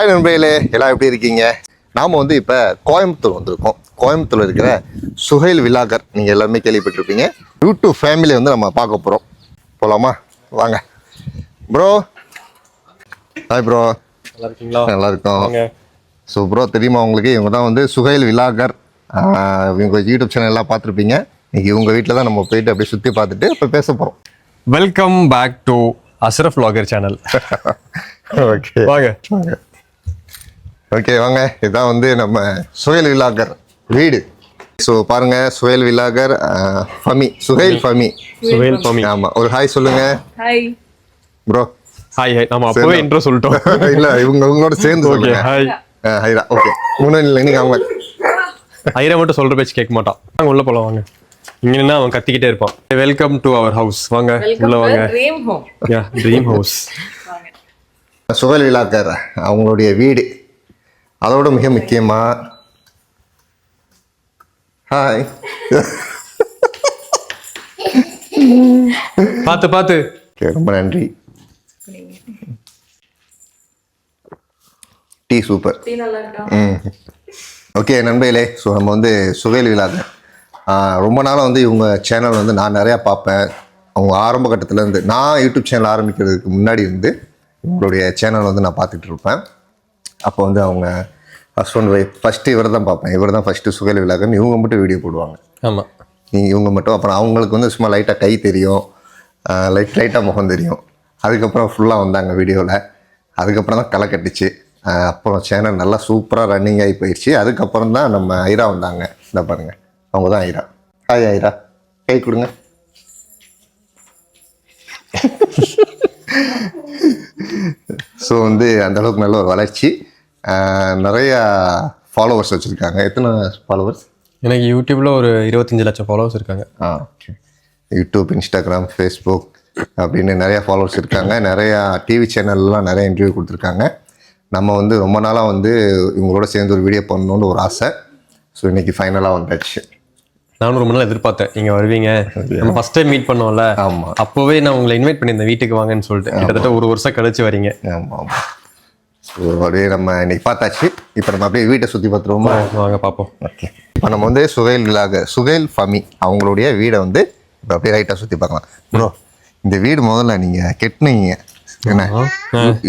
Hi நண்பர்களே எல்லாம் எப்படி இருக்கீங்க? நாம வந்து இப்போ கோயம்புத்தூர் வந்திருக்கோம். கோயம்புத்தூர்ல இருக்கிற சுஹைல் விலாகர் நீங்கள் எல்லாருமே கேள்விப்பட்டிருப்பீங்க. யூடியூப் ஃபேமிலி வந்து நம்ம பார்க்க போகிறோம் போகலாமா வாங்க. ப்ரோ ஹாய் ப்ரோ நல்லா இருக்கீங்களா நல்லா இருக்கோம் வாங்க. ஸோ ப்ரோ தெரியுமா உங்களுக்கு? இவங்க தான் வந்து சுஹைல் விலாகர். இவங்க யூடியூப் சேனல் எல்லாம் பார்த்துருப்பீங்க. இன்னைக்கு இவங்க வீட்டில் தான் நம்ம போயிட்டு அப்படியே சுற்றி பார்த்துட்டு இப்போ பேச போகிறோம் welcome back to Ashraf vlogger channel okay வாங்க. ஓகே வாங்க. இதுதான் வந்து நம்ம சுஹேல் விலாகர் வீடு. ஸோ பாருங்க சுஹேல் விலாகர் ஃபமி. சுஹேல் ஃபமி. சுவேல் பமி ஆமாம் ஒரு ஹாய் சொல்லுங்க. ஹாய் ப்ரோ ஹாய் ஹாய் நம்ம அப்பவே. இன்ட்ரோ சொல்லிட்டோம். இல்லை இவங்க உங்களோட சேர்ந்து ஓகே ஹாய் ஹைரா ஓகே மூணு இல்லை நீங்கள் அவங்க. ஐரா மட்டும் சொல்ற பேச்சு கேட்க மாட்டான். வாங்க உள்ள போலாம் வாங்க. இங்க நின்னா அவன் கத்திக்கிட்டே இருப்பான். வெல்கம் டு அவர் ஹவுஸ் வாங்க உள்ள வாங்க. டு ட்ரீம் ஹோம் யா ட்ரீம் ஹவுஸ் சுஹேல் விலாகர் அவங்களுடைய வீடு. அதோட மிக முக்கியமா? ஹாய் பார்த்து பார்த்து ஓகே ரொம்ப நன்றி. டீ சூப்பர் ம். ஓகே நண்பர்களே ஸோ நம்ம வந்து சுவேல் விழாங்க ரொம்ப நாளாக வந்து இவங்க சேனல் வந்து நான் நிறையா பார்ப்பேன். அவங்க ஆரம்ப கட்டத்துல இருந்து நான் யூடியூப் சேனல் ஆரம்பிக்கிறதுக்கு முன்னாடி இருந்து இவங்களுடைய சேனல் வந்து நான் பார்த்துட்டு இருப்பேன். அப்போ வந்து அவங்க ஹஸ்பண்ட் ஒய்ஃப் ஃபஸ்ட்டு இவர் தான் பார்ப்பேன். இவர் தான் ஃபஸ்ட்டு சுவேல் விழாகன்னு இவங்க மட்டும் வீடியோ போடுவாங்க. ஆமா. நீ இவங்க மட்டும். அப்புறம் அவங்களுக்கு வந்து சும்மா லைட்டாக கை தெரியும். லைட் லைட்டாக முகம் தெரியும். அதுக்கப்புறம் ஃபுல்லாக வந்தாங்க வீடியோவில் அதுக்கப்புறம் தான் களை கட்டுச்சு. அப்புறம் சேனல் நல்லா சூப்பராக ரன்னிங் ஆகி போயிடுச்சு அதுக்கப்புறம் தான் நம்ம ஐரா வந்தாங்க. இந்த பாருங்க. அவங்க தான் ஐரா. ஹாய் ஐரா. கை கொடுங்க. ஸோ வந்து அந்த அளவுக்கு நல்ல ஒரு வளர்ச்சி. நிறையா ஃபாலோவர்ஸ் வச்சுருக்காங்க. எத்தனை ஃபாலோவர்ஸ் எனக்கு யூடியூப்ல ஒரு இருபத்தஞ்சு லட்சம் ஃபாலோவர்ஸ் இருக்காங்க. ஆ ஓகே யூடியூப் இன்ஸ்டாகிராம் ஃபேஸ்புக் அப்படின்னு நிறைய ஃபாலோவர்ஸ் இருக்காங்க. நிறையா டிவி சேனல்லாம் நிறைய இன்டர்வியூ கொடுத்துருக்காங்க. நம்ம வந்து ரொம்ப நாளாக வந்து இவங்களோட சேர்ந்து ஒரு வீடியோ பண்ணணும்னு ஒரு ஆசை. ஸோ இன்னைக்கு ஃபைனலாக வந்தாச்சு. நானும் ரொம்ப நாள் எதிர்பார்த்தேன். நீங்க வருவீங்க. நம்ம ஃபர்ஸ்ட் டைம் மீட் பண்ணோம்ல. ஆமாம் அப்போவே நான் உங்களை இன்வைட் பண்ணியிருந்தேன். வீட்டுக்கு வாங்கன்னு சொல்லிட்டு. கிட்டத்தட்ட ஒரு வருஷம் கழிச்சு வரீங்க. ஆமாம் ஆமாம் ஸோ அப்படியே நம்ம இன்னைக்கு பார்த்தாச்சு இப்போ நம்ம அப்படியே வீட்டை சுற்றி பார்த்துருவோமா வாங்க பார்ப்போம் ஓகே இப்போ நம்ம வந்து சுகைல் விழாக சுகைல் ஃபமி அவங்களுடைய வீடை வந்து இப்போ அப்படியே ரைட்டாக சுற்றி பார்க்கலாம் ப்ரோ இந்த வீடு முதல்ல நீங்கள் கெட்டினீங்க என்ன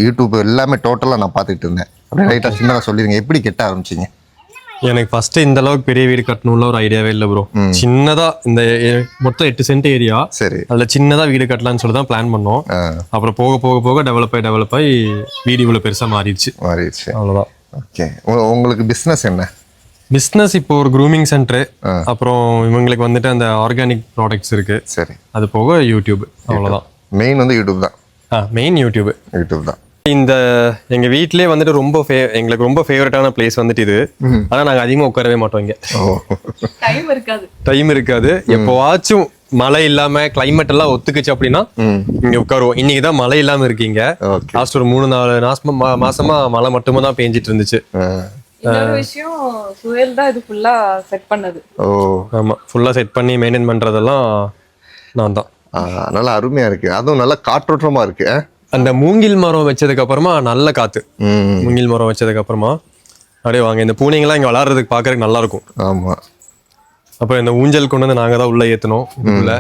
யூடியூப் எல்லாமே டோட்டலாக நான் பார்த்துட்டு இருந்தேன் அப்படியே ரைட்டாக சின்னதாக சொல்லிடுங்க எப்படி கெட்ட ஆரம்பிச்சிங்க எனக்கு ஃபர்ஸ்ட் இந்த அளவுக்கு பெரிய வீடு கட்டணும்ல ஒரு ஐடியாவே இல்லை ப்ரோ சின்னதா இந்த மொத்தம் எட்டு சென்ட் ஏரியா சரி. அதுல சின்னதா வீடு கட்டலாம்னு சொல்லி தான் பிளான் பண்ணோம் அப்புறம் போக போக போக டெவலப் ஆகி டெவலப் ஆகி வீடு இவ்வளவு பெருசா மாறிடுச்சு. மாறிடுச்சு. அவ்வளவுதான். ஓகே உங்களுக்கு பிஸ்னஸ் என்ன? பிஸ்னஸ் இப்போ ஒரு க்ரூமிங் சென்டர் அப்புறம் இவங்களுக்கு வந்துட்டு அந்த ஆர்கானிக் ப்ராடக்ட்ஸ் இருக்கு. சரி. அது போக யூடியூப் அவ்வளவுதான். மெயின் வந்து யூடியூப் தான். ஆ மெயின் யூடியூப் யூடியூப் தான். இந்த எங்க வீட்லயே வந்துட்டு ரொம்ப எங்களுக்கு ரொம்ப ஃபேவரட்டான பிளேஸ் வந்துட்டு இது. ஆனா நாங்க அதிகமா உட்காரவே மாட்டோம் இங்க. டைம் இருக்காது. டைம் இருக்காது. எப்போவாச்சும் மழை இல்லாம கிளைமேட் எல்லாம் ஒத்துக்குச்சு அப்படின்னா இங்க உட்காருவோம். இன்னைக்கு தான் மழை இல்லாம இருக்கீங்க லாஸ்ட் ஒரு மூணு நாலு மாசமா மா- மாசமா மழை மட்டுமே தான் பேஞ்சிட்டு இருந்துச்சு. இன்னொரு விஷயம் சுயல் தான் இது ஃபுல்லா செட் பண்ணது. ஓ. ஆமா. ஃபுல்லா செட் பண்ணி மெயின்டைன் பண்றதெல்லாம் நான் தான். நல்லா அருமையாக இருக்குது அதுவும் நல்லா காற்றோட்டமாக இருக்கு? அந்த மூங்கில் மரம் வச்சதுக்கு அப்புறமா நல்ல காத்து. மூங்கில் மரம் வச்சதுக்கு அப்புறமா அப்படியே வாங்க இந்த பூனைங்கெல்லாம் இங்க விளாடுறதுக்கு பாக்குறதுக்கு நல்லா இருக்கும் ஆமாம் அப்புறம் இந்த ஊஞ்சல் கொண்டு வந்து நாங்க தான் உள்ள ஏத்தணும் உள்ள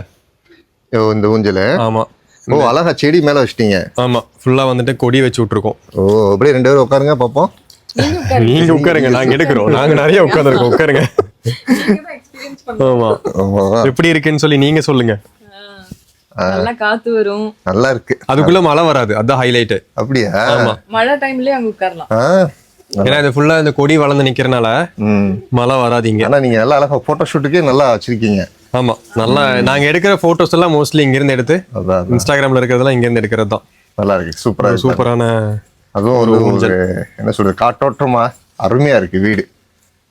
ஓ இந்த ஊஞ்சல்? ஆமா. ஓ அழகா செடி மேலே வச்சிட்டீங்க. ஆமா ஃபுல்லா வந்துட்டு கொடி வச்சு விட்டுருக்கோம். ஓ அப்படியே ரெண்டு பேரும் உட்காருங்க பார்ப்போம் நீங்க உட்காருங்க நாங்க எடுக்கிறோம். நாங்க நிறைய உட்காந்துருக்கோம் உட்காருங்க. ஆமா. ஆமா, எப்படி இருக்குன்னு சொல்லி நீங்க சொல்லுங்க. நல்லா காத்து வரும். நல்லா இருக்கு. அதுக்குள்ள மழை வராது. அதான் ஹைலைட் அப்படியா? ஆமா. மழை டைம்லயே அங்க உட்காரலாம். ஆ ஏன்னா இது ஃபுல்லா இந்த கொடி வளர்ந்து நிக்கிறனால ம். மழை வராதீங்க ஆனா நீங்க நல்லா அழகா போட்டோ ஷூட்டுக்கே நல்லா வச்சிருக்கீங்க. ஆமா. நல்லா நாங்க எடுக்கிற போட்டோஸ் எல்லாம் மோஸ்ட்லி இங்க இருந்து எடுத்து. இன்ஸ்டாகிராம்ல இருக்கிறதெல்லாம் இங்க இருந்து எடுக்கிறது தான். நல்லா இருக்கு. சூப்பரா சூப்பரான அதுவும் ஒரு என்ன சொல்றது காற்றோட்டமா அருமையா இருக்கு வீடு.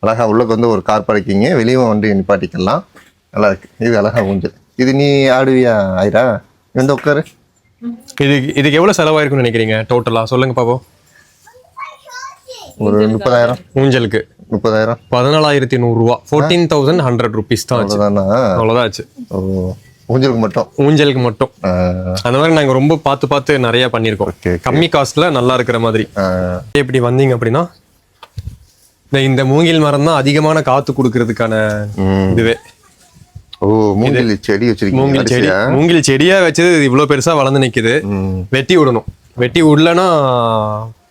அழகா உள்ளக்கு வந்து ஒரு கார் பார்க்கிங்க வெளியும் வந்து நிப்பாட்டிக்கலாம். நல்லா இருக்கு. இது அழகா ஊஞ்சல். இது நீ ஆடுவியா ஆயிரா வந்து உட்காரு. இது இதுக்கு எவ்வளவு செலவாயிருக்கும்னு நினைக்கிறீங்க டோட்டலா சொல்லுங்க பாப்போம். ஒரு முப்பதாயிரம். ஊஞ்சலுக்கு. முப்பதாயிரம். பதினாலாயிரத்தி நூறு ரூபா ஃபோர்டீன் தௌசண்ட் ஹண்ட்ரட் ருபீஸ் தான் ஆச்சு. அவ்வளோதானா ஆச்சு. ஓ ஊஞ்சலுக்கு மட்டும்? ஊஞ்சலுக்கு மட்டும். அந்த மாதிரி நாங்க ரொம்ப பார்த்து பார்த்து நிறைய பண்ணியிருக்கோம். கம்மி காஸ்ட்ல நல்லா இருக்கிற மாதிரி. ஆ, இப்படி வந்தீங்க அப்படின்னா இந்த- மூங்கில் மரம் தான் அதிகமான காத்து கொடுக்கறதுக்கான. இதுவே. ஓ மூங்கில் செடி வச்சிருக்கீங்க மூங்கில் செடி? மூங்கில் செடியா வச்சது இவ்வளவு பெருசா வளர்ந்து நிக்குது. வெட்டி விடணும் வெட்டி விடலன்னா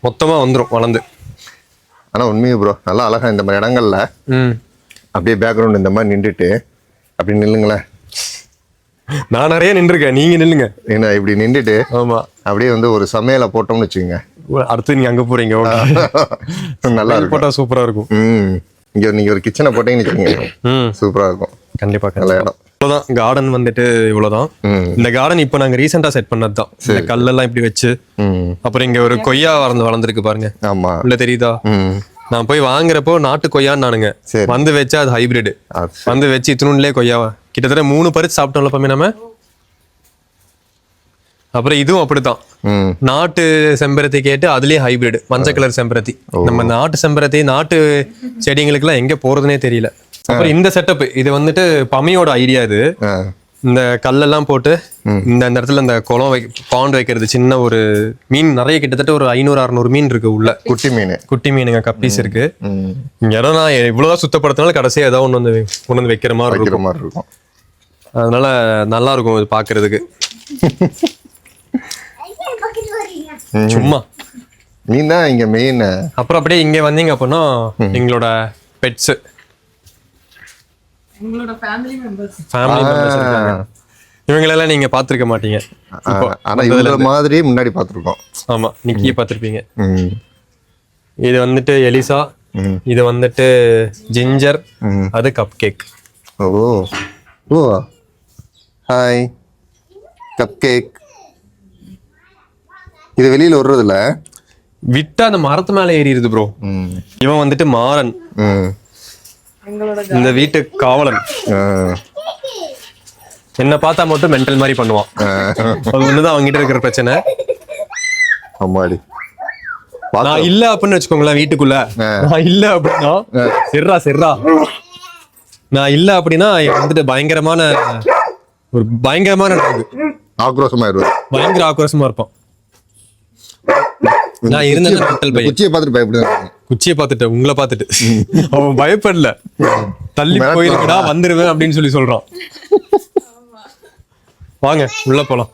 மொத்தமா வந்துரும் வளர்ந்து. ஆனா உண்மையே ப்ரோ நல்லா அழகா இந்த மாதிரி இடங்கள்ல அப்படியே பேக்ரவுண்ட் இந்த மாதிரி நின்றுட்டு அப்படி நில்லுங்களேன். நான் நிறைய நின்றுருக்கேன். நீங்க நில்லுங்க. ஏன்னா இப்படி நின்றுட்டு ஆமா. அப்படியே வந்து ஒரு சமையலை போட்டோம்னு வச்சுக்கோங்க. அடுத்து நீங்க அங்க போறீங்க. நல்லா இருக்கும். போட்டா சூப்பரா இருக்கும். இங்க நீங்க ஒரு கிச்சனை போட்டீங்கன்னு வச்சுக்கோங்க. சூப்பரா இருக்கும். கண்டிப்பா நல்ல இடம் இவ்வளவுதான். கார்டன் வந்துட்டு இவ்வளவுதான். ம். இந்த கார்டன் இப்போ நாங்க ரீசெண்டா செட் பண்ணது தான் இந்த கல்லெல்லாம் இப்படி வச்சு. ம். அப்புறம் இங்க ஒரு கொய்யா வளர்ந்து வளர்ந்துருக்கு பாருங்க. ஆமா. உள்ள தெரியுதா? நான் போய் வாங்குறப்போ நாட்டு கொய்யான்னு நானுங்க. வந்து வச்சா அது ஹைபிரிட். வந்து வச்சு இத்தினுள்ளே கொய்யாவா கிட்டத்தட்ட மூணு பறிச்சு சாப்பிட்டோம்ல பம்மி நம்ம அப்புறம் இதுவும் அப்படித்தான். நாட்டு செம்பருத்தி கேட்டு அதுலயே ஹைபிரிட் மஞ்சள் கலர் செம்பருத்தி. நம்ம நாட்டு செம்பருத்தி நாட்டு செடிங்களுக்குலாம் எங்க போறதுனே தெரியல. அப்புறம் இந்த செட்டப் இது வந்துட்டு பமியோட ஐடியா இது. இந்த கல்லெல்லாம் போட்டு இந்த இந்த இடத்துல இந்த குளம் வை பாண்ட் வைக்கிறது சின்ன ஒரு மீன் நிறைய கிட்டத்தட்ட ஒரு ஐநூறு அறுநூறு மீன் இருக்கு உள்ள. குட்டி மீன். குட்டி மீனுங்க கப்பீஸ் இருக்கு. இடம் நான் இவ்வளவுதான் சுத்தப்படுத்தினாலும் கடைசியா ஏதாவது ஒண்ணு வந்து கொண்டு வந்து வைக்கிற மாதிரி இருக்கும். வைக்கிற மாதிரி இருக்கும். அதனால நல்லா இருக்கும் இது பாக்குறதுக்கு. சும்மா. மீன் தான் இங்க மெயின் அப்புறம் அப்படியே இங்க வந்தீங்க அப்படின்னா எங்களோட பெட்ஸ் உங்களோட ஃபேமிலி மெம்பர்ஸ் ஃபேமிலி மெம்பர்ஸ் இருக்காங்க. இவங்களெல்லாம் நீங்க பாத்திருக்க மாட்டீங்க. ஆனா இவங்கள மாதிரி முன்னாடி பார்த்துருக்கோம். ஆமா நிக்கியே பார்த்திருப்பீங்க. ம். இது வந்துட்டு எலிசா. இது வந்துட்டு ஜிஞ்சர். அது கப் கேக் ஓ ஓ. ஹாய் கப் கேக் இது வெளியில வர்றதில்ல? விட்டா அந்த மரத்து மேல ஏறிடுது ப்ரோ இவன் வந்துட்டு மாறன். இந்த வீட்டு காவலன். என்ன பார்த்தா மட்டும் மென்டல் மாதிரி பண்ணுவான். அது ஒண்ணுதான் அவங்ககிட்ட இருக்கிற பிரச்சனை. அம்மாடி. நான் இல்ல அப்படின்னு வச்சுக்கோங்களேன் வீட்டுக்குள்ள. நான் இல்ல அப்படின்னா செர்ரா செர்ரா. நான் இல்ல அப்படின்னா வந்துட்டு பயங்கரமான ஒரு பயங்கரமான dog. ஆக்ரோஷமாயிருவாரு பயங்கர ஆக்ரோஷமா இருப்பான். நான் இருந்தேன் மென்டல் பையன் குச்சியை பார்த்துட்டு பயப்படுவேன். குச்சியை பார்த்துட்டு உங்களை பார்த்துட்டு. அவன் பயப்படல. தள்ளி. போயிருக்கடா வந்துருவேன் அப்படின்னு சொல்லி சொல்றான். வாங்க உள்ள போலாம்.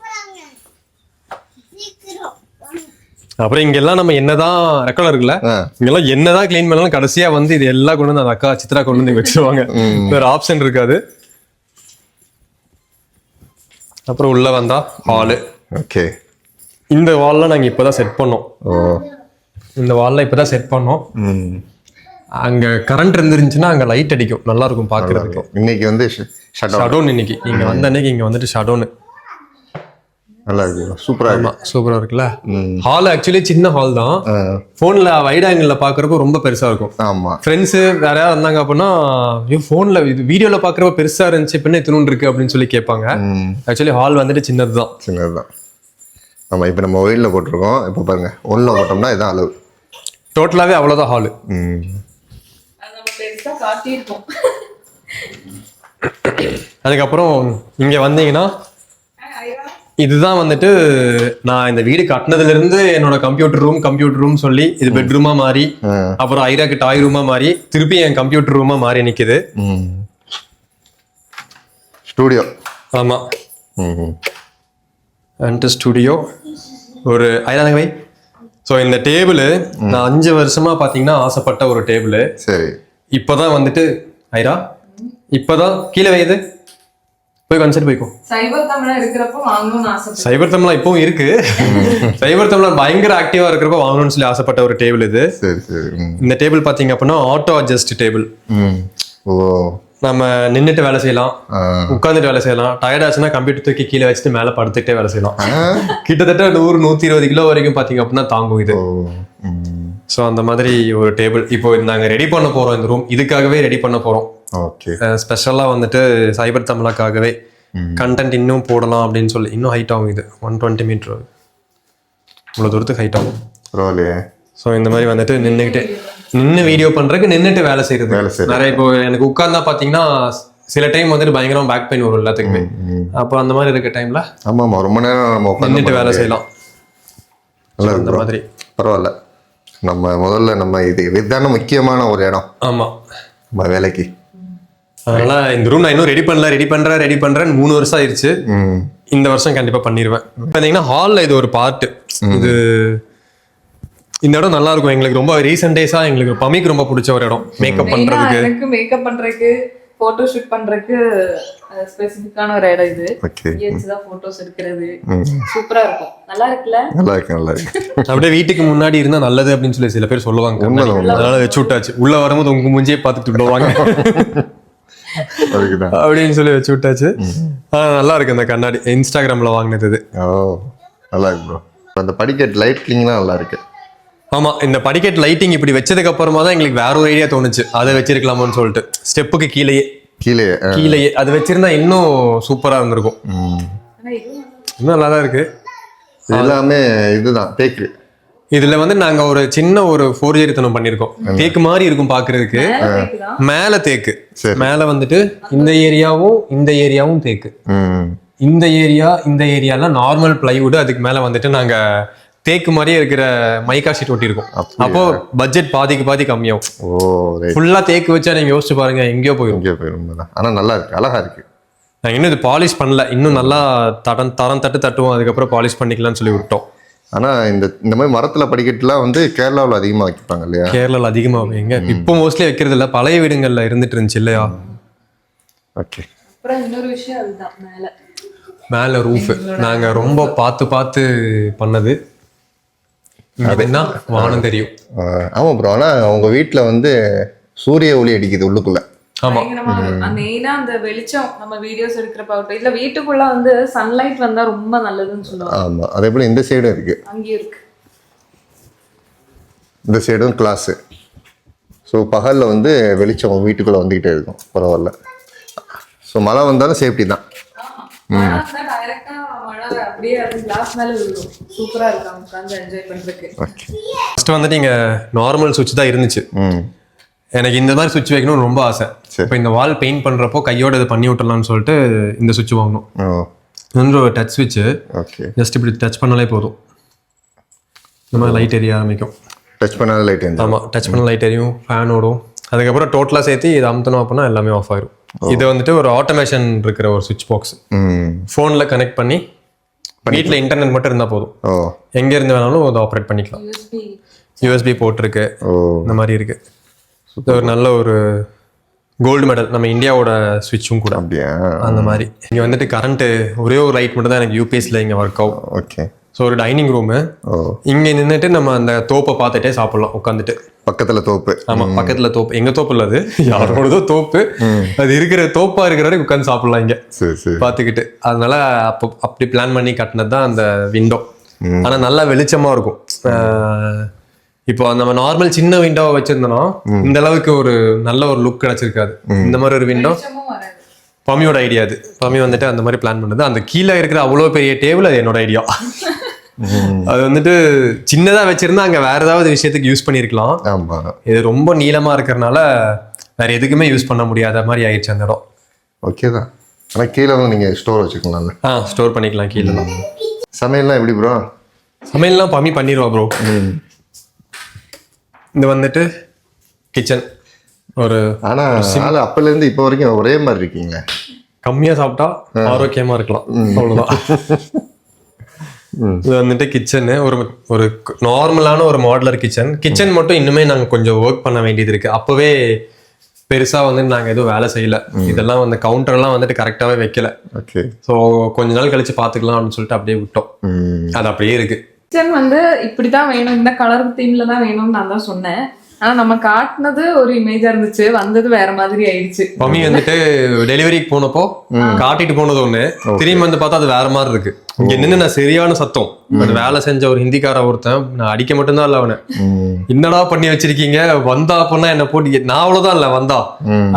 அப்புறம் இங்க எல்லாம் நம்ம என்னதான் ரெக்கார்ட் இருக்குல்ல. இங்கெல்லாம் என்னதான் க்ளீன் பண்ணாலும் கடைசியா வந்து இது எல்லாம் கொண்டு வந்து அந்த அக்கா சித்ரா கொண்டு வந்து வச்சிருவாங்க. வேற ஆப்ஷன் இருக்காது. அப்புறம் உள்ள வந்தா ஹாலு ஓகே. இந்த வால்லாம் நாங்க இப்பதான் செட் பண்ணோம். ஓ. இந்த வால்ல இப்பதான் செட் பண்ணோம். அங்க கரண்ட் இருந்துருந்துச்சுன்னா அங்க லைட் அடிக்கும். நல்லா இருக்கும் பாக்குறதுக்கு இன்னைக்கு வந்து ஷட் ஷடோன் இன்னைக்கு. நீங்க வந்த அன்னைக்கு இங்க வந்துட்டு ஷடோன் நல்லா இருக்கு. சூப்பரா ஆமா இருக்கு சூப்பரா இருக்குல்ல? ஹால் ஆக்சுவலி சின்ன ஹால் தான். ஆ, போன்ல வைட் ஆங்கிள் பாக்குறப்போ ரொம்ப பெருசா இருக்கும். ஆமா. ஃப்ரெண்ட்ஸ் வேற யாராவது வந்தாங்க அப்படின்னா ஐயோ போன்ல இது வீடியோல பாக்குறப்ப பெருசா இருந்துச்சு பின்ன இத்தினூன் இருக்கு அப்படின்னு சொல்லி கேட்பாங்க. ஆக்சுவலி ஹால் வந்துட்டு சின்னதுதான். சின்னதுதான். ஆமா இப்போ நம்ம ஒயிலில் போட்டிருக்கோம். இப்போ பாருங்க ஒன்றில் போட்டோம்னா இதான் அளவு டோட்டலாவே அவ்வளவுதான் ஹால் ம் அது நம்ம பெருசா காட்டியிருக்கோம். அதுக்கப்புறம் இங்க வந்தீங்கன்னா இதுதான் வந்துட்டு நான் இந்த வீடு கட்டினதுல இருந்து என்னோட கம்ப்யூட்டர் ரூம் கம்ப்யூட்டர் ரூம் சொல்லி இது பெட்ரூமா மாறி. அப்புறம் ஐராக்கு டாய் ரூமா மாறி திருப்பி என் கம்ப்யூட்டர் ரூமா மாறி நிக்குது. ம். ஸ்டூடியோ ஆமா. ம் அண்ட் ஸ்டுடியோ ஒரு ஐராங்க வை ஸோ இந்த டேபிள் நான் அஞ்சு வருஷமா பாத்தீங்கன்னா ஆசைப்பட்ட ஒரு டேபிள் சரி. இப்போதான் வந்துட்டு ஐரா இப்போதான் கீழே வையுது போய் கன்சல்ட் போய்க்கோ. சைபர் தமிழா இருக்கிறப்போ வாங்கணும்னு ஆசைப்பட்டேன். சைபர் தமிழா இப்பவும் இருக்கு. சைபர் தமிழா பயங்கர ஆக்டிவா இருக்கிறப்ப வாங்கணும்னு சொல்லி ஆசைப்பட்ட ஒரு டேபிள் இது. சரி சரி. ம். இந்த டேபிள் பாத்தீங்க அப்படின்னா ஆட்டோ அட்ஜஸ்ட் டேபிள் ம். ஓ. நம்ம நின்னுட்டு வேலை செய்யலாம் உட்காந்துட்டு வேலை செய்யலாம். டயர்ட் ஆச்சுன்னா கம்ப்யூட்டர் தூக்கி கீழே வச்சுட்டு மேல படுத்துக்கிட்டே வேலை செய்யலாம்? கிட்டத்தட்ட நூறு நூத்தி இருபது கிலோ வரைக்கும் பாத்தீங்க அப்படின்னா தாங்கும் இது. ஸோ அந்த மாதிரி ஒரு டேபிள் இப்போ நாங்க ரெடி பண்ண போறோம் இந்த ரூம் இதுக்காகவே ரெடி பண்ண போறோம். ஓகே. ஸ்பெஷலா வந்துட்டு சைபர் தமிழாக்காகவே கண்டென்ட் இன்னும் போடலாம் அப்படின்னு சொல்லி இன்னும் ஹைட் ஆகும் இது. ஒன் டுவெண்ட்டி மீட்டர் இவ்வளோ தூரத்துக்கு ஹைட் ஆகும். பரவாயில்லையே. ஸோ இந்த மாதிரி வந்துட்டு நின்றுக்கிட்டு நின்று வீடியோ பண்றதுக்கு நின்றுட்டு வேலை செய்யறது வேலை செய்றது. நிறைய இப்போ எனக்கு உட்கார்ந்தா பார்த்தீங்கன்னா சில டைம் வந்துட்டு பயங்கரமா பேக் பெயின் வரும் எல்லாத்துக்குமே. அப்போ அந்த மாதிரி இருக்க டைம்ல ஆமா ஆமா ரொம்ப நேரம் நம்ம உட்காந்து நின்றுட்டு வேலை செய்யலாம். அந்த மாதிரி. பரவாயில்ல. நம்ம முதல்ல நம்ம இது இதுதானே முக்கியமான ஒரு இடம். ஆமா. நம்ம வேலைக்கு. அதனால இந்த ரூம் நான் இன்னும் ரெடி பண்ணல ரெடி பண்றேன் ரெடி பண்றேன் மூணு வருஷம் ஆயிருச்சு. ம். இந்த வருஷம் கண்டிப்பா பண்ணிடுவேன் பார்த்தீங்கன்னா ஹாலில் இது ஒரு பார்ட் இது இந்த இடம் நல்லா இருக்கும். எங்களுக்கு ரொம்ப ரீசெண்ட் டேஸா எங்களுக்கு பமிக்கு ரொம்ப பிடிச்ச ஒரு இடம். மேக்கப் பண்றதுக்கு. எனக்கு மேக்கப் பண்றதுக்கு போட்டோ ஷூட் பண்றதுக்கு ஸ்பெசிபிக்கான ஒரு இடம் இது. ஓகே தான் போட்டோஸ் எடுக்கிறது. சூப்பரா இருக்கும். நல்லா இருக்குல்ல? நல்லா இருக்கு நல்லா இருக்கு. அப்படியே வீட்டுக்கு முன்னாடி இருந்தா நல்லது அப்படின்னு சொல்லி சில பேர் சொல்லுவாங்க. அதனால வச்சு விட்டாச்சு உள்ள வரும்போது உங்க மூஞ்சியே பார்த்துட்டு விடுவாங்க. அப்படின்னு சொல்லி வச்சு விட்டாச்சு. நல்லா இருக்கு அந்த கண்ணாடி. இன்ஸ்டாகிராம்ல வாங்கினது நல்லா இருக்கு ப்ரோ அந்த படிக்கட் லைட்லிங்லாம் நல்லா இருக்கு. ஆமா இந்த படிக்கட் லைட்டிங் இப்படி வச்சதுக்கு அப்புறமா தான் எங்களுக்கு வேற ஒரு ஐடியா தோணுச்சு. அதை வச்சிருக்கலாமோன்னு சொல்லிட்டு. ஸ்டெப்புக்கு கீழேயே. கீழே. கீழேயே. அது வச்சிருந்தா இன்னும் சூப்பரா இருந்திருக்கும். இன்னும் நல்லா தான் இருக்கு எல்லாமே இதுதான் தேக்கு. இதுல வந்து நாங்க ஒரு சின்ன ஒரு ஃபோர்ஜரித்தனம் பண்ணிருக்கோம் தேக்கு மாதிரி இருக்கும் பாக்குறதுக்கு. மேல தேக்கு சரி. மேல வந்துட்டு இந்த ஏரியாவும் இந்த ஏரியாவும் தேக்கு. ம். இந்த ஏரியா இந்த ஏரியாலாம் நார்மல் பிளைவுட் அதுக்கு மேல வந்துட்டு நாங்க தேக்கு மாதிரியே இருக்கிற மைக்கா ஷீட் ஒட்டியிருக்கோம் அப்படியா? அப்போ பட்ஜெட் பாதிக்கு பாதி கம்மியாகும். ஓ ஃபுல்லா தேக்கு வச்சா நீங்க யோசிச்சு பாருங்க எங்கேயோ போயிடும் இங்கே போயிடும் ஆனால் நல்லா இருக்கு அழகா இருக்கு. நாங்க இன்னும் இது பாலிஷ் பண்ணல. இன்னும் நல்லா தரம் தரம் தட்டு தட்டுவோம். அதுக்கப்புறம் பாலிஷ் பண்ணிக்கலாம்னு சொல்லி விட்டோம். ஆனா இந்த இந்த மாதிரி மரத்துல படிக்கட்டுலாம் வந்து கேரளாவில் அதிகமா வைப்பாங்க இல்லையா? கேரளால அதிகமா வைங்க இப்போ மோஸ்ட்லி வைக்கிறது இல்ல பழைய வீடுங்கள்ல இருந்துட்டு இருந்துச்சு இல்லையா? ஓகே. அப்புறம் இன்னொரு விஷயம் அதுதான் மேல. மேல ரூஃப் நாங்க ரொம்ப பார்த்து பார்த்து பண்ணது. அதுன்னா வானம் தெரியும். ஆமா ப்ரோ ஆனா உங்க வீட்ல வந்து சூரிய ஒளி அடிக்குது உள்ளுக்குள்ள. மெயினா அந்த வெளிச்சம் நம்ம வீடியோஸ் எடுக்கிறப்ப ஆகட்டும் இல்ல வீட்டுக்குள்ள வந்து சன்லைட் வந்தா ரொம்ப நல்லதுன்னு சொல்லுவாங்க. ஆமா. அதே போல இந்த சைடும் இருக்கு. அங்கேயும் இருக்கு. இந்த சைடும் கிளாஸு ஸோ பகலில் வந்து வெளிச்சம் வீட்டுக்குள்ளே வந்துக்கிட்டே இருக்கும். பரவாயில்ல. ஸோ மழை வந்தாலும் சேஃப்டி தான். ஃபர்ஸ்ட் வந்துட்டு இங்க நார்மல் சுவிட்ச் தான் இருந்துச்சு. ம். எனக்கு இந்த மாதிரி சுவிட்ச் வைக்கணும்னு ரொம்ப ஆசை. சரி. இப்போ இந்த வால் பெயிண்ட் பண்றப்போ கையோட இதை பண்ணி விட்டுறலாம்னு சொல்லிட்டு இந்த சுவிட்ச் வாங்கணும். இன்னொரு ஒரு டச் சுவிட்ச் ஓகே ஜஸ்ட் இப்படி டச் பண்ணாலே போதும். இந்த மாதிரி லைட் எரிய ஆரம்பிக்கும் டச் பண்ணாத லைட் எந்த ஆமா டச் பண்ண லைட் எரியும் ஃபேன் ஓடும். அதுக்கப்புறம் டோட்டலா சேர்த்து இதை அமுத்தணும் அப்படின்னா எல்லாமே ஆஃப் ஆயிரும். இது வந்துட்டு ஒரு ஆட்டோமேஷன் இருக்கிற ஒரு சுவிட்ச் பாக்ஸ் ம். ஃபோன்ல கனெக்ட் பண்ணி வீட்ல இன்டர்நெட் மட்டும் இருந்தா போதும். ஓ. எங்க இருந்து வேணாலும் அதை ஆப்ரேட் பண்ணிக்கலாம். யூஎஸ்பி போட்டிருக்கு. ஓ. இந்த மாதிரி இருக்கு. இது ஒரு நல்ல ஒரு கோல்டு மெடல் நம்ம இந்தியாவோட சுவிட்சும் கூட. அப்படியா? அந்த மாதிரி. இங்க வந்துட்டு கரண்ட் ஒரே ஒரு லைட் மட்டும் தான் எனக்கு யூபிஎஸ்ல இங்க ஒர்க் ஆகும் ஓகே ஸோ ஒரு டைனிங் ரூமு இங்க நின்னுட்டு நம்ம அந்த தோப்பை பார்த்துட்டே சாப்பிடலாம் உட்காந்துட்டு பக்கத்துல தோப்பு. ஆமா பக்கத்துல தோப்பு. எங்க தோப்பு இல்ல அது? யாரோடதோ தோப்பு. அது இருக்கிற தோப்பா இருக்கிற வரைக்கும் உட்காந்து சாப்பிடலாம் இங்க. சரி சரி. பார்த்துக்கிட்டு. அதனால அப்போ அப்படி பிளான் பண்ணி கட்டினது தான் அந்த விண்டோ ஆனா நல்லா வெளிச்சமா இருக்கும். இப்போ நம்ம நார்மல் சின்ன விண்டோவை வச்சிருந்தோம்னா இந்த அளவுக்கு ஒரு நல்ல ஒரு லுக் கிடைச்சிருக்காது. இந்த மாதிரி ஒரு விண்டோ வெளிச்சமும் வராது. பமியோட ஐடியா அது. பமி வந்துட்டு அந்த மாதிரி பிளான் பண்ணது. அந்த கீழே இருக்கிற அவ்வளோ பெரிய டேபிள் அது என்னோட ஐடியா அது வந்துட்டு சின்னதா வச்சிருந்தா அங்க வேற ஏதாவது விஷயத்துக்கு யூஸ் பண்ணியிருக்கலாம் ஆமா. இது ரொம்ப நீளமா இருக்கறனால வேற எதுக்குமே யூஸ் பண்ண முடியாத மாதிரி ஆயிடுச்சு அந்த இடம். ஓகே தான். ஆனா கீழே வந்து நீங்க ஸ்டோர் வச்சுக்கலாம்ல. ஆ ஸ்டோர் பண்ணிக்கலாம் கீழே. தான் சமையல்லாம் எப்படி ப்ரோ சமையல்லாம் பம்மி பண்ணிடுவா ப்ரோ இது வந்துட்டு கிச்சன் ஒரு ஆனா ஆளு அப்பல இருந்து இப்போ வரைக்கும் ஒரே மாதிரி இருக்கீங்க. கம்மியா சாப்பிட்டா ஆரோக்கியமா இருக்கலாம். அவ்வளவுதான். இது வந்துட்டு கிச்சனு ஒரு ஒரு நார்மலான ஒரு மாடலர் கிச்சன் கிச்சன் மட்டும் இன்னுமே நாங்க கொஞ்சம் ஒர்க் பண்ண வேண்டியது இருக்கு. அப்பவே பெருசா வந்து நாங்க எதுவும் வேலை செய்யல. இதெல்லாம் வந்து கவுண்டர் எல்லாம் வந்துட்டு கரெக்டாவே வைக்கல. ஓகே. ஸோ கொஞ்ச நாள் கழிச்சு பாத்துக்கலாம் அப்படின்னு சொல்லிட்டு அப்படியே விட்டோம். அது அப்படியே இருக்கு. கிச்சன் வந்து இப்படிதான் வேணும். இந்த கலர் தீம்ல தான் வேணும்னு நான் தான் சொன்னேன். ஆனா நம்ம காட்டினது ஒரு இமேஜா இருந்துச்சு. வந்தது வேற மாதிரி ஆயிடுச்சு. மம்மி வந்துட்டு டெலிவரிக்கு போனப்போ காட்டிட்டு போனது ஒண்ணு. திரும்பி வந்து பார்த்தா அது வேற மாதிரி இருக்கு. இங்க நின்னு நான் சரியான சத்தம். பட் வேலை செஞ்ச ஒரு ஹிந்திக்கார ஒருத்தன் நான் அடிக்க மட்டும்தான் இல்ல அவனை. என்னடா பண்ணி வச்சிருக்கீங்க? வந்தா அப்படின்னா என்ன போட்டு நான் அவ்வளவுதான் இல்ல வந்தா.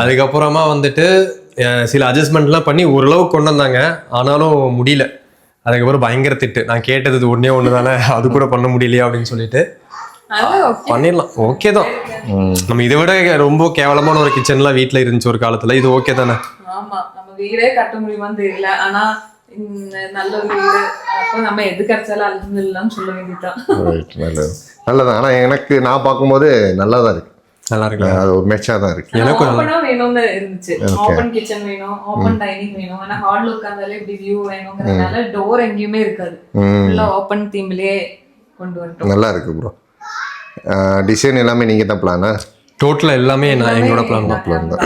அதுக்கப்புறமா வந்துட்டு சில அட்ஜஸ்ட்மெண்ட் எல்லாம் பண்ணி ஓரளவுக்கு கொண்டு வந்தாங்க. ஆனாலும் முடியல. அதுக்கப்புறம் பயங்கர திட்டு. நான் கேட்டது இது ஒண்ணே ஒண்ணு தானே அது கூட பண்ண முடியலையா அப்படின்னு சொல்லிட்டு. பண்ணிடலாம். ஓகே தான். நம்ம இதை விட ரொம்ப கேவலமான ஒரு கிச்சன்லாம் வீட்ல இருந்துச்சு ஒரு காலத்துல. இது ஓகே தானே? ஆமா. நம்ம வீடே கட்ட முடியுமான்னு தெரியல. ஆனா இந்த நல்ல ஒரு வீடு அப்போ நம்ம எது கிடைச்சாலும் அல்ஹம்துலில்லாஹ்னு சொல்ல வேண்டியதுதான். Right, நல்லது. நல்லது. ஆனால் எனக்கு நான் பார்க்கும்போது நல்லா தான் இருக்கு. நல்லா இருக்கு அது ஒரு தான் இருக்கு. எனக்கும் ஓப்பனா வேணும்னு இருந்துச்சு. ஓப்பன் கிச்சன் வேணும் டைனிங் வேணும். ஆனா ஹால்ல உட்காந்தாலே இப்படி வியூ வேணுங்கிறதுனால டோர் எங்கேயுமே இருக்காது. ஃபுல்லா ஓப்பன் தீம்லயே கொண்டு வந்துட்டோம். நல்லா இருக்கு ப்ரோ டிசைன் எல்லாமே நீங்கள் தான் பிளானா டோட்டலா எல்லாமே நான் எங்களோட பிளான் தான். பிளான் தான்.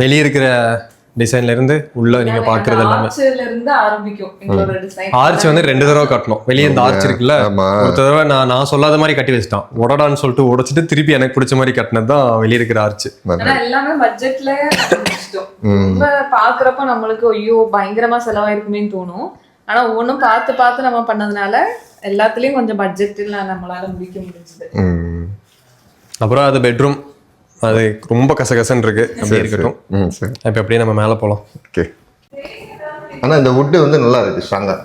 வெளியே இருக்கிற டிசைன்ல இருந்து உள்ள நீங்க பாக்குறது எல்லாமே. ஆர்ச்ல இருந்து ஆரம்பிக்கும் எங்களோட டிசைன் ஆர்ச் வந்து ரெண்டு தடவை கட்டணும். வெளியே இந்த ஆர்ச் இருக்குல்ல ஆமா. ஒரு தடவை நான் நான் சொல்லாத மாதிரி கட்டி வச்சிட்டான். உடடான்னு சொல்லிட்டு உடைச்சிட்டு திருப்பி எனக்கு பிடிச்ச மாதிரி கட்டினது தான் வெளியே இருக்கிற ஆர்ச் ஆனா எல்லாமே பட்ஜெட்ல பாக்குறப்ப நம்மளுக்கு ஐயோ பயங்கரமா செலவாயிருக்குமேன்னு தோணும். ஆனா ஒவ்வொன்றும் பார்த்து பார்த்து நம்ம பண்ணதுனால எல்லாத்துலயும் கொஞ்சம் பட்ஜெட்ல நம்மளால முடிக்க முடிஞ்சது. ம். அப்புறம் அது பெட்ரூம் அது ரொம்ப கசகசன்னு இருக்கு. அப்படியே இருக்கட்டும். இப்போ அப்படியே நம்ம மேலே போகலாம் ஓகே. ஆனால் இந்த வுட்டு வந்து நல்லா இருக்கு ஸ்ட்ராங்காக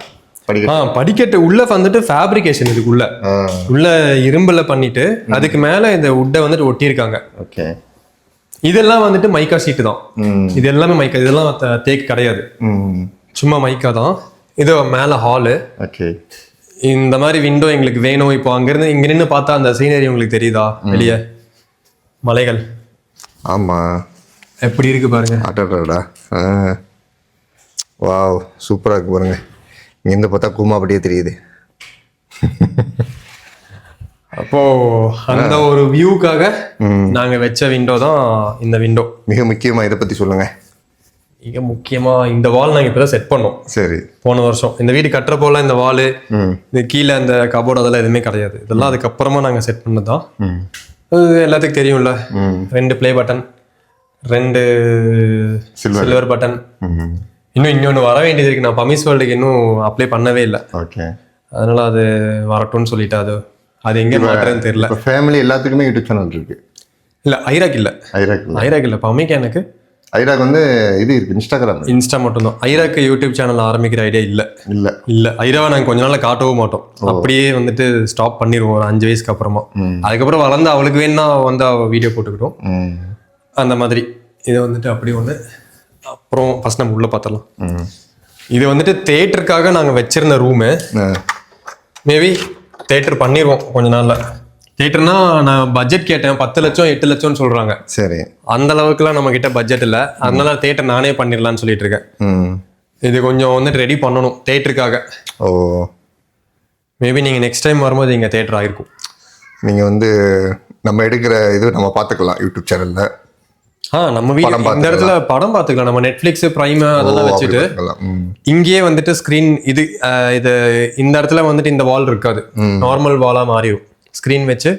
ஆ. படிக்கட்டு. உள்ள வந்துட்டு ஃபேப்ரிகேஷன் இதுக்குள்ள. உள்ள இரும்புல பண்ணிட்டு அதுக்கு மேல இந்த உட்டை வந்துட்டு ஒட்டியிருக்காங்க. ஓகே. இதெல்லாம் வந்துட்டு மைக்கா ஷீட்டு தான். இது எல்லாமே மைக்கா இதெல்லாம் த- தேக்கு கிடையாது. ம். சும்மா மைக்கா தான். இது மேல ஹாலு ஓகே. இந்த மாதிரி விண்டோ எங்களுக்கு வேணும். இப்போ அங்கிருந்து இங்க நின்று பார்த்தா அந்த சீனரி உங்களுக்கு தெரியுதா? வெளியே. மலைகள். ஆமாம் எப்படி இருக்கு பாருங்க. அடடா ஆ. வாவ் சூப்பராக இருக்கு பாருங்க. இங்கேருந்து பார்த்தா கூமா அப்படியே தெரியுது. அப்போ அந்த ஒரு வியூக்காக நாங்க வச்ச விண்டோ தான் இந்த விண்டோ மிக முக்கியமாக இதை பற்றி சொல்லுங்கள் மிக முக்கியமா இந்த வால் நாங்க இப்பதான் செட் பண்ணோம். சரி. போன வருஷம். இந்த வீடு கட்டுறப்போல இந்த வாலு இந்த கீழே அந்த கபோர்டு அதெல்லாம் எதுவுமே கிடையாது. இதெல்லாம் அதுக்கப்புறமா நாங்க செட் பண்ணது தான் ம். அது எல்லாத்துக்கும் தெரியும்ல. ரெண்டு ப்ளே பட்டன் ரெண்டு. சில்வர் பட்டன் இன்னும் இன்னொன்று வர வேண்டியது இருக்கு. நான் பமிஸ் வேர்ல்டுக்கு இன்னும் அப்ளை பண்ணவே இல்லை. ஓகே. அதனால அது வரட்டும்னு சொல்லிட்டு அது அது எங்கே மாட்டுறதுன்னு தெரியல. ஃபேமிலி எல்லாத்துக்குமே யூடியூப் சேனல் இருக்கு இல்லை ஐராக் இல்லை. ஐராக் இல்லை. ஐராக் இல்லை. பமிக்கு எனக்கு. ஐராக் வந்து இது இருக்கு இன்ஸ்டாகிராம் இன்ஸ்டா மட்டும்தான். ஐராக்கு யூடியூப் சேனல் ஆரம்பிக்கிற ஐடியா இல்லை. இல்லை. இல்ல. ஐராவை நாங்க கொஞ்ச நாள்ல காட்டவும் மாட்டோம். அப்படியே வந்துட்டு ஸ்டாப் பண்ணிடுவோம் ஒரு அஞ்சு வயசுக்கு அப்புறமா. அதுக்கப்புறம் வளர்ந்து அவளுக்கு வேணா வந்து அவ வீடியோ போட்டுக்கிட்டோம் அந்த மாதிரி. இது வந்துட்டு அப்படி ஒண்ணு அப்புறம் ஃபர்ஸ்ட் நம்ம உள்ள பார்த்துடலாம் இது வந்துட்டு தேட்டருக்காக நாங்க வச்சிருந்த ரூமு மேபி தேட்டர் பண்ணிடுவோம் கொஞ்ச நாள்ல. தேட்டர்னா நான் பட்ஜெட் கேட்டேன். பத்து லட்சம் எட்டு லட்சம்னு சொல்றாங்க. சரி. அந்த அளவுக்குலாம் நம்ம கிட்ட பட்ஜெட் இல்ல. அதனால தேட்டர் நானே பண்ணிடலாம்னு சொல்லிட்டு இருக்கேன். இது கொஞ்சம் வந்துட்டு ரெடி பண்ணணும் தேட்டருக்காக ஓ. மேபி நீங்க நெக்ஸ்ட் டைம் வரும்போது இங்க தேட்டர் ஆயிருக்கும். நீங்கள் வந்து நம்ம எடுக்கிற இது நம்ம பார்த்துக்கலாம் யூடியூப் சேனலில் ஆ நம்ம வீடு இந்த இடத்துல படம் பார்த்துக்கலாம். நம்ம நெட்ஃபிளிக்ஸ் பிரைம் அதெல்லாம் வச்சுட்டு இங்கேயே வந்துட்டு ஸ்க்ரீன் இது இது இந்த இடத்துல வந்துட்டு இந்த வால் இருக்காது. நார்மல் வாலா மாறிடும். ஸ்க்ரீன் வச்சு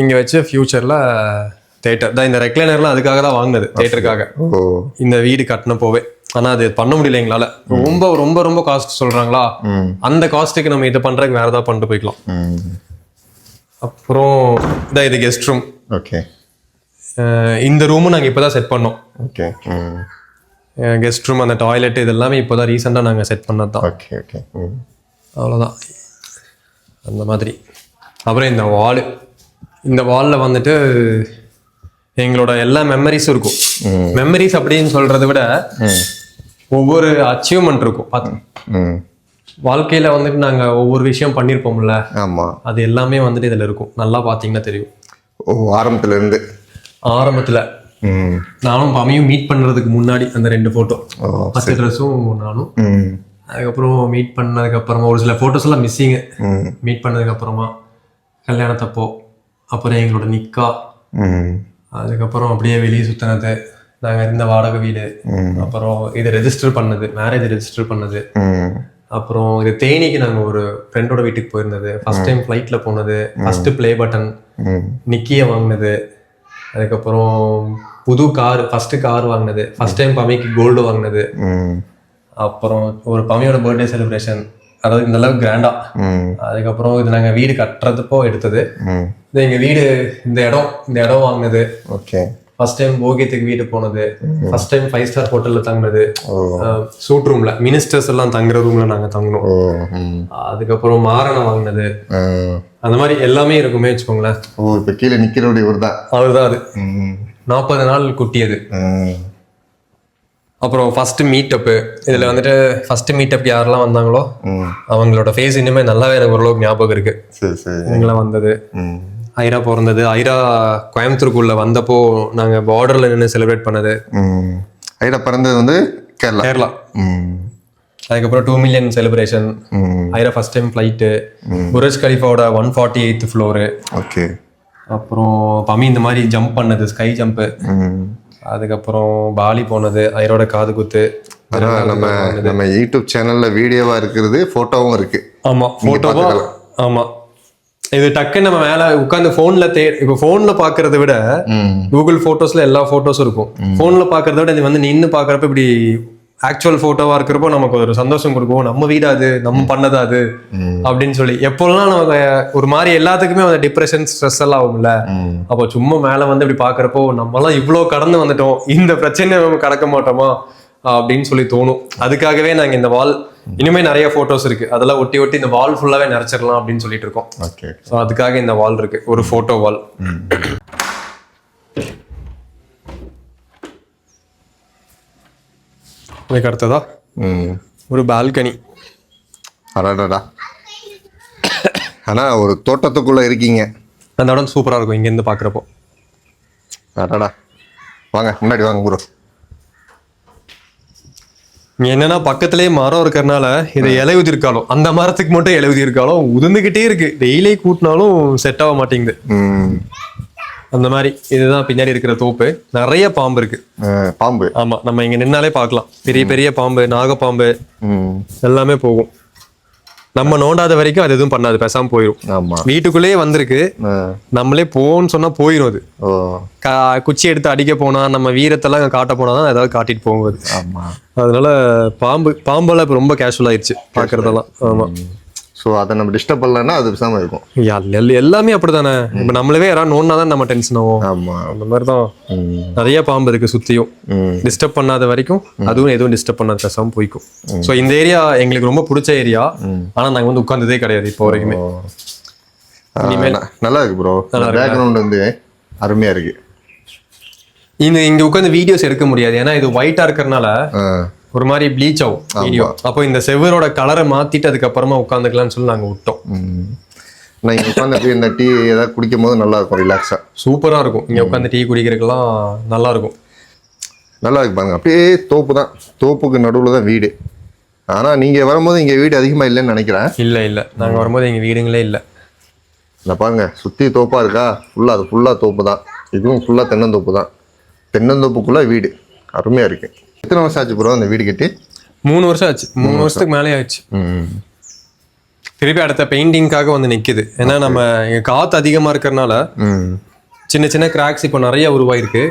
இங்க வச்சு ஃபியூச்சர்ல தேட்டர் தான் இந்த ரெக்லைனர்லாம் அதுக்காக தான் வாங்கினது தேட்டருக்காக இந்த வீடு கட்டின போவே ஆனா அது பண்ண முடியல எங்களால. ரொம்ப ரொம்ப ரொம்ப காஸ்ட் சொல்றாங்களா? ம். அந்த காஸ்ட்டுக்கு நம்ம இதை பண்றதுக்கு வேற ஏதாவது பண்ணிட்டு போய்க்கலாம். அப்புறம் இதான் இது கெஸ்ட் ரூம் ஓகே. இந்த ரூமும் நாங்க இப்பதான் செட் பண்ணோம். ஓகே கெஸ்ட் ரூம் அந்த டாய்லெட் இது எல்லாமே இப்போதான் ரீசெண்டாக நாங்கள் செட் பண்ணது தான். ஓகே ஓகே அவ்வளோதான் அந்த மாதிரி. அப்புறம் இந்த வாலு இந்த வாலில் வந்துட்டு எங்களோட எல்லா மெமரிஸும் இருக்கும். மெமரிஸ் அப்படின்னு சொல்றதை விட ஒவ்வொரு அச்சீவ்மெண்ட் இருக்கும். பார்த்து வாழ்க்கையில் வந்துட்டு நாங்கள் ஒவ்வொரு விஷயம் பண்ணியிருப்போம்ல ஆமாம் அது எல்லாமே வந்துட்டு இதில் இருக்கும். நல்லா பார்த்தீங்கன்னா தெரியும். ஓ ஆரம்பத்துல இருந்து ஆரம்பத்தில் நானும் பமையும் மீட் பண்ணுறதுக்கு முன்னாடி அந்த ரெண்டு ஃபோட்டோ ஓ பத்து ட்ரெஸ்ஸும் நானும். அதுக்கப்புறம் மீட் பண்ணதுக்கு அப்புறமா ஒரு சில ஃபோட்டோஸ் எல்லாம் மிஸ்ஸிங்கு மீட் பண்ணதுக்கு அப்புறமா கல்யாணத்தப்போ அப்புறம் எங்களோட நிக்கா. அதுக்கப்புறம் அப்படியே வெளியே சுத்தினது. நாங்கள் இருந்த வாடகை வீடு. அப்புறம் இது ரெஜிஸ்டர் பண்ணது. மேரேஜ் ரெஜிஸ்டர் பண்ணது. அப்புறம் இது தேனிக்கு நாங்கள் ஒரு ஃப்ரெண்டோட வீட்டுக்கு போயிருந்தது. ஃபர்ஸ்ட் டைம் ஃப்ளைட்டில் போனது. ஃபர்ஸ்ட் ப்ளே பட்டன் நிக்கியை வாங்கினது. அதுக்கப்புறம் புது கார் ஃபர்ஸ்ட் கார் வாங்கினது. ஃபர்ஸ்ட் டைம் பமைக்கு கோல்டு வாங்கினது. அப்புறம் ஒரு பமையோட பர்த்டே செலிப்ரேஷன் அதாவது இந்த அளவுக்கு கிராண்டா அதுக்கப்புறம் இது நாங்கள் வீடு கட்டுறதுப்போ எடுத்தது. இது எங்கள் வீடு இந்த இடம் இந்த இடம் வாங்கினது. ஓகே. ஃபர்ஸ்ட் டைம் போகியத்துக்கு வீடு போனது. ஃபர்ஸ்ட் டைம் ஃபைவ் ஸ்டார் ஹோட்டலில் தங்கினது. சூட் ரூமில் மினிஸ்டர்ஸ் எல்லாம் தங்குற ரூமில் நாங்கள் தங்கினோம். அதுக்கப்புறம் மாரணம் வாங்கினது. அந்த மாதிரி எல்லாமே இருக்குமே வச்சுக்கோங்களேன். ஓ இப்போ கீழே நிற்கிறோட இவர் தான் அவர் தான் அது நாற்பது நாள் குட்டியது. அப்புறம் ஃபர்ஸ்ட் மீட்டப்பு இதில் வந்துட்டு ஃபர்ஸ்ட் மீட்டப் யாரெல்லாம் வந்தாங்களோ அவங்களோட ஃபேஸ் இனிமேல் நல்லாவே எனக்கு ஓரளவுக்கு ஞாபகம் இருக்கு. இவங்களாம் வந்தது. ஐரா பிறந்தது. ஐரா கோயம்புத்தூருக்குள்ள வந்தப்போ நாங்கள் பார்டரில் நின்று செலிப்ரேட் பண்ணது. ஐடா பிறந்தது வந்து கேரளா? கேரளா. அதுக்கப்புறம் two million celebration Aira first time flight Burj கலிஃபாவோட one forty eight floor okay. அப்புறம் பமி இந்த மாதிரி ஜம்ப் பண்ணது ஸ்கை ஜம்ப்பு அதுக்கப்புறம் பாலி போனது ஐரோட காது குத்து நம்ம நம்ம யூடியூப் சேனல்ல வீடியோவா இருக்கிறது போட்டோவும் இருக்கு. ஆமா போட்டோவா ஆமா. இது டக்குன்னு நம்ம மேல உட்காந்து போன்ல தே இப்போ போன்ல பாக்குறத விட கூகுள் போட்டோஸ்ல எல்லா போட்டோஸும் இருக்கும். போன்ல பாக்குறத விட இது வந்து நின்னு பாக்குறப்ப இப்படி ஆக்சுவல் போட்டோவா இருக்கிறப்போ நமக்கு ஒரு சந்தோஷம் கொடுக்கும். நம்ம வீடு அது நம்ம பண்ணது அது அப்படின்னு சொல்லி. எப்போல்லாம் நமக்கு ஒரு மாதிரி எல்லாத்துக்குமே அந்த டிப்ரெஷன் ஸ்ட்ரெஸ் எல்லாம் ஆகும்ல. அப்போ சும்மா மேல வந்து இப்படி பாக்குறப்போ நம்மலாம் இவ்வளோ கடந்து வந்துட்டோம். இந்த பிரச்சனையை நம்ம கடக்க மாட்டோமா? அப்படின்னு சொல்லி தோணும். அதுக்காகவே நாங்க இந்த வால் இனிமே நிறைய போட்டோஸ் இருக்கு. அதெல்லாம் ஒட்டி ஒட்டி இந்த வால் ஃபுல்லாவே நிறைச்சிடலாம் அப்படின்னு சொல்லிட்டு இருக்கோம். ஓகே ஸோ அதுக்காக இந்த வால் இருக்கு. ஒரு போட்டோ வால். இதுக்கு அடுத்ததா? ஒரு பால்கனி அடாடாடா. ஆனா ஒரு தோட்டத்துக்குள்ள இருக்கீங்க. அந்த இடம் சூப்பரா இருக்கும் இங்க இருந்து பாக்குறப்போ அடாடா. வாங்க முன்னாடி வாங்க ப்ரோ என்னன்னா பக்கத்திலேயே மரம் இருக்கறனால இது இலை உதிர்காலம் அந்த மரத்துக்கு மட்டும் இலை உதிர்காலம் உதிர்ந்துகிட்டே இருக்கு. டெய்லி கூட்டினாலும் செட் ஆக மாட்டேங்குது. ம். அந்த மாதிரி இதுதான் பின்னாடி இருக்கிற தோப்பு. நிறைய பாம்பு இருக்கு. பாம்பு. ஆமா நம்ம இங்க நின்னாலே பார்க்கலாம். பெரிய பெரிய பாம்பு நாகப்பாம்பு எல்லாமே போகும். நம்ம நோண்டாத வரைக்கும் அது எதுவும் பண்ணாது பேசாம போயிடும் வீட்டுக்குள்ளேயே வந்திருக்கு. நம்மளே போன்னு சொன்னா போயிடும் அது. குச்சி எடுத்து அடிக்க போனா நம்ம வீரத்தெல்லாம் காட்ட போனா தான் ஏதாவது காட்டிட்டு ஆமா. அதனால பாம்பு பாம்பெல்லாம் இப்போ ரொம்ப கேஷுவல் ஆயிடுச்சு பார்க்கறதெல்லாம் ஆமா. ஸோ அதை நம்ம டிஸ்டர்ப் பண்ணலன்னா அது பேசாம இருக்கும். எல்- எல்- எல்லாமே அப்படிதானே? இப்போ நம்மளவே யாராவது நோண்டா தான் நம்ம டென்ஷன் ஆகும். ஆமா. அந்த மாதிரி தான் நிறைய பாம்பு இருக்கு சுத்தியும். ம். டிஸ்டர்ப் பண்ணாத வரைக்கும் அதுவும் எதுவும் டிஸ்டர்ப் பண்ணாத பேசாம போய்க்கும். ஸோ இந்த ஏரியா எங்களுக்கு ரொம்ப பிடிச்ச ஏரியா ஆனா நாங்க வந்து உட்கார்ந்ததே கிடையாது இப்போ வரைக்குமே. நல்லா இருக்கு ப்ரோ பேக்ரவுண்ட் வந்து அருமையா இருக்கு. இந்த இங்க உட்கார்ந்து வீடியோஸ் எடுக்க முடியாது. ஏன்னா இது ஒயிட்டா இருக்கறனால ஒரு மாதிரி ப்ளீச் ஆகும் வீடியோ அப்போ இந்த செவரோட கலரை மாத்திட்டு அதுக்கப்புறமா உட்காந்துக்கலாம்னு சொல்லி நாங்க விட்டோம். நான் இங்க உட்காந்து இந்த டீ ஏதாவது குடிக்கும் போது நல்லா இருக்கும் ரிலாக்ஸா சூப்பரா இருக்கும். இங்க உட்காந்து டீ குடிக்கிறதுக்கெல்லாம் நல்லா இருக்கும் நல்லா இருக்கு பாருங்க. அப்படியே தோப்பு தான். தோப்புக்கு நடுவில் தான் வீடு. ஆனா நீங்க வரும்போது இங்க வீடு அதிகமா இல்லைன்னு நினைக்கிறேன். இல்ல இல்ல. நாங்க வரும்போது எங்க வீடுங்களே இல்ல. இந்த பாருங்க. சுத்தி தோப்பா இருக்கா? ஃபுல்லா அது ஃபுல்லா தோப்பு தான். இதுவும் ஃபுல்லா தென்னந்தோப்பு தான். தென்னந்தோப்புக்குள்ள வீடு. அருமையா இருக்கு. எத்தனை வருஷம் ஆச்சு ப்ரோ அந்த வீடு கட்டி? மூணு வருஷம் ஆச்சு. மூணு வருஷத்துக்கு மேலே ஆச்சு. திருப்பி அடுத்த பெயிண்டிங்காக வந்து நிக்குது. ஏன்னா நம்ம இங்க காத்து அதிகமா இருக்கறனால சின்ன சின்ன கிராக்ஸ் இப்போ நிறைய உருவாயிருக்கு.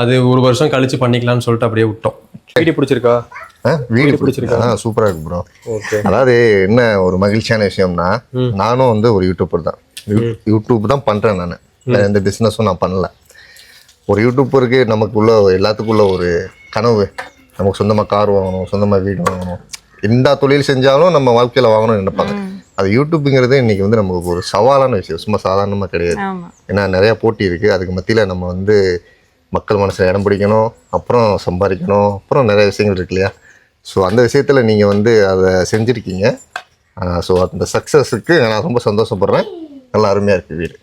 அது ஒரு வருஷம் கழிச்சு பண்ணிக்கலாம்னு சொல்லிட்டு அப்படியே விட்டோம். வீடு பிடிச்சிருக்கா? வீடு பிடிச்சிருக்கா. ஆ சூப்பரா இருக்கு ப்ரோ ஓகே அதாவது என்ன ஒரு மகிழ்ச்சியான விஷயம்னா நானும் வந்து ஒரு யூடியூபர் தான். யூடியூப் தான் பண்றேன் நான். எந்த பிஸ்னஸும் நான் பண்ணல. ஒரு யூடியூப்பருக்கு நமக்குள்ள எல்லாத்துக்குள்ள ஒரு கனவு. நமக்கு சொந்தமா கார் வாங்கணும் சொந்தமா வீடு வாங்கணும். எந்த தொழில் செஞ்சாலும் நம்ம வாழ்க்கையில வாங்கணும்னு நினைப்பாங்க. அது யூடியூப்புங்கிறது இன்னைக்கு வந்து நமக்கு ஒரு சவாலான விஷயம். சும்மா சாதாரணமா கிடையாது. ஏன்னா நிறைய போட்டி இருக்கு. அதுக்கு மத்தியில நம்ம வந்து மக்கள் மனசுல இடம் பிடிக்கணும் அப்புறம் சம்பாதிக்கணும் அப்புறம் நிறைய விஷயங்கள் இருக்கு இல்லையா? ஸோ அந்த விஷயத்துல நீங்க வந்து அதை செஞ்சிருக்கீங்க. ஸோ அந்த சக்ஸஸுக்கு நான் ரொம்ப சந்தோஷப்படுறேன். நல்லா அருமையா இருக்கு வீடு.